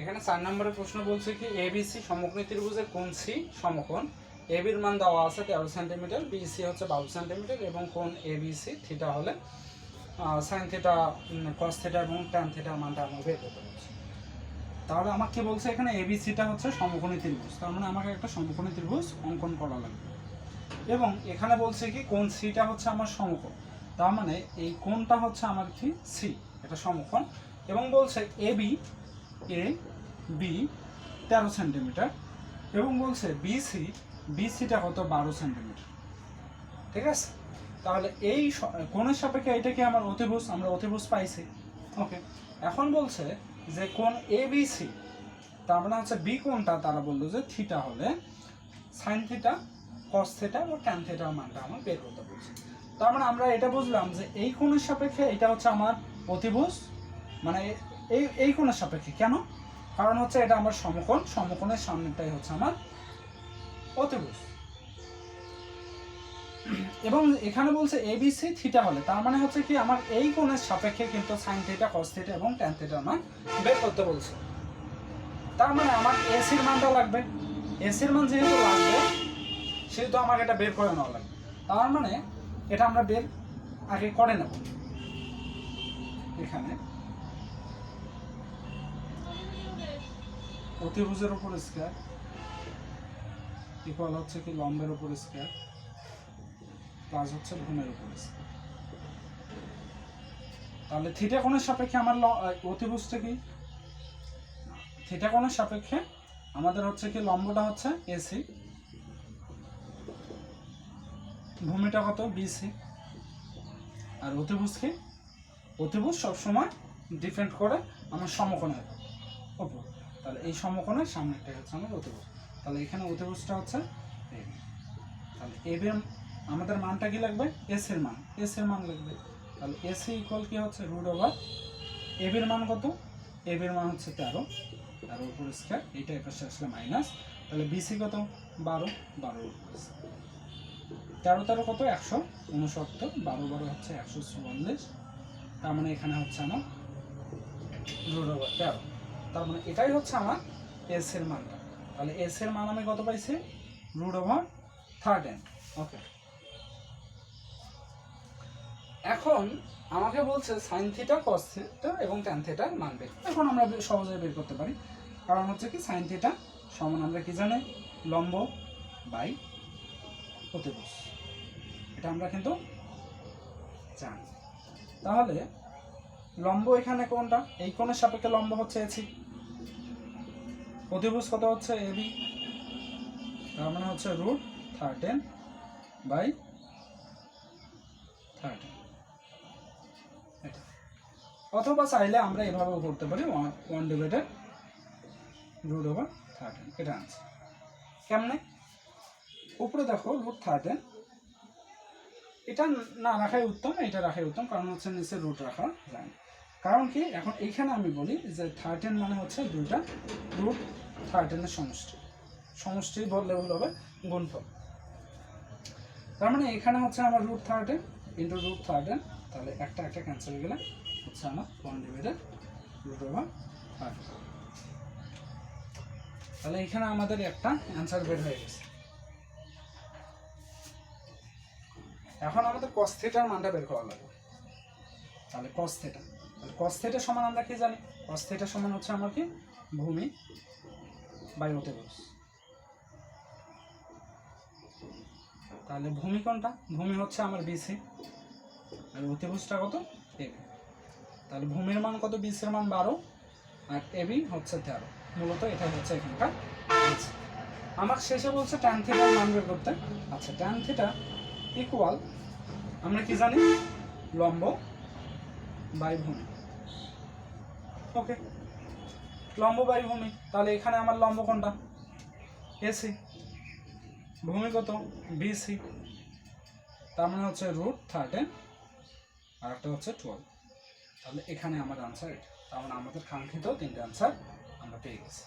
এখানে চার নম্বরের প্রশ্ন বলছে কি এবিসি সমকোণী ত্রিভুজের কোন সি সমকোণ? এবির মান দেওয়া আছে তেরো সেন্টিমিটার বিসি হচ্ছে বারো সেন্টিমিটার এবং কোণ এবিসি থিটা হলে সাইন থিটা কস থিটা এবং ট্যান থিটার মানটা আমার বের করতে বলছে তাহলে আমাকে কি বলছে এখানে এবিসিটা হচ্ছে সমকোণী ত্রিভুজ, তার মানে আমাকে একটা সমকোণী ত্রিভুজ অঙ্কন করা লাগবে। এবং এখানে বলছে কি কোন সিটা হচ্ছে আমার সমকোণ, তার মানে এই কোণটা হচ্ছে আমার কি সি এটা সমকোণ। এবং বলছে এ বি এ বি তেরো সেন্টিমিটার এবং বলছে বিসি বিসিটা কত? বারো সেন্টিমিটার ঠিক আছে? তাহলে এই কোণের সাপেক্ষে এটা কি আমার অতিভুজ? আমরা অতিভুজ পাইছি। ওকে এখন বলছে যে কোণ এ বি সি তার মানে হচ্ছে বি কোণটা তারা বলল যে থিটা হলে সাইন থিটা কস থিটা ও ট্যান থিটার মানটা আমার বের করতে বলছে। তার মানে আমরা এটা বুঝলাম যে এই কোণের সাপেক্ষে এটা হচ্ছে আমার অতিভুজ মানে এই এই কোণের সাপেক্ষে। কেন? কারণ হচ্ছে এটা আমার সমকোণ, সমকোণের সামনেটাই হচ্ছে আমার অতিভুজ। এবং এখানে বলছে এবিসি থিটা হলে। তার মানে হচ্ছে কি, আমার এই কোণের সাপেক্ষে কিন্তু সাইন থিটা কস থিটা এবং ট্যান থিটার মান বের করতে বলছে। তার মানে আমার এসির মানটা লাগবে। এসির মান যেহেতু লাগবে, সেহেতু আমাকে এটা বের করে নেওয়া লাগবে। তার মানে এটা আমরা বের আগে করে নেব। এখানে। অতিভুজের উপর স্কোয়ার ইকুয়াল হচ্ছে কি লম্বের উপর স্কোয়ার প্লাস হচ্ছে ভূমের উপর স্কোয়ার তাহলে থিটা কোণের সাপেক্ষে আমার অতিভুজটা কি? থিটা কোণের সাপেক্ষে আমাদের হচ্ছে কি লম্বটা হচ্ছে এসি ভূমিটা কত? বিসি আর অতিভুজ কি? অতিভুজ সবসময় ডিপেন্ড করে আমার সমকোণের উপর। তাহলে এই সমকোণের সামনেরটাই হচ্ছে আমার অতিভুজ। তাহলে এখানে অতিভুজটা হচ্ছে AB তাহলে এব এর আমাদের মানটা কি লাগবে? এস এর মান। এস এর মান লাগবে। তাহলে এস ইকুয়াল কি হচ্ছে? রুট ওভার এব এর মান কত? এব এর মান হচ্ছে তেরো। তেরো উপর স্কোয়ার এইটা এপাশে আসলে মাইনাস তাহলে বিসি কত? বারো। বারো তেরো তেরো কত? একশো উনসত্তর। বারো বারো হচ্ছে একশো চুয়াল্লিশ। তার মানে এখানে হচ্ছে আমার রুট ওভার তেরো। তার মানে এটাই হচ্ছে আমার এস এর মানটা। তাহলে এস এর মান আমি কত পাইছি? Root over thirteen okay এখন আমাকে বলছে সাইন থিটা কস থিটা এবং ট্যান থিটার মান বের। এখন আমরা সহজে বের করতে পারি। কারণ হচ্ছে কি সাইন থিটা সমান আমরা কি জানি? লম্ব বাই প্রতিভুজ এটা আমরা কিন্তু জানি। তাহলে লম্ব এখানে কোনটা? এই কোণের সাপেক্ষে লম্ব হচ্ছে এসি প্রতিভুজ কত হচ্ছে? এবি তার মানে হচ্ছে রুট থার্টেন বাই থার্টেন। এটা। অথবা চাইলে আমরা এভাবেও করতে পারি, one divided root over thirteen. এটা আনছে কেমনে? উপরে দেখো, রুট থার্টেন। এটা না রাখাই উত্তম, এটা রাখাই উত্তম, কারণ হচ্ছে নিচে রুট রাখা যায় না। কারণ কি? এখন এইখানে আমি বলি যে থার্টেন মানে হচ্ছে দুইটা রুট থার্টেনের সমষ্টি। সমষ্টি বললে ভুল হবে, গুণফল। তার মানে এখানে হচ্ছে আমার root thirteen into root thirteen, তাহলে একটা একটা ক্যান্সেল গেলে হচ্ছে আমার one divided root over thirteen তাহলে এখানে আমাদের একটা অ্যান্সার বের হয়ে গেছে। এখন আমাদের কস থিটার মানটা বের করা লাগবে। তাহলে কস থিটা তাহলে কস সমান আমরা কি জানি? কস সমান হচ্ছে আমার কি? ভূমি বাই অতিভুজ তাহলে ভূমি কোনটা? ভূমি হচ্ছে আমার বিসি আর অতিভুজটা কত? এবি তাহলে ভূমির মান কত? বিসির মান বারো। আর এবি হচ্ছে তেরো। মূলত এটা হচ্ছে এখানকার আমার শেষে বলছে ট্যান থিটার মান বের করতে। আচ্ছা ট্যান থিটা ইকুয়াল আমরা কি জানি? লম্ব বাই ভূমি ওকে। লম্ব বাই ভূমি, তাহলে এখানে আমার লম্ব কোনটা? এসি ভূমি কত বিসি তার মানে হচ্ছে রুট থার্টেন আর একটা হচ্ছে টুয়েলভ তাহলে এখানে আমার আনসার এটা। তার মানে আমাদের কাঙ্ক্ষিত তিনটে আনসার আমরা পেয়ে গেছি।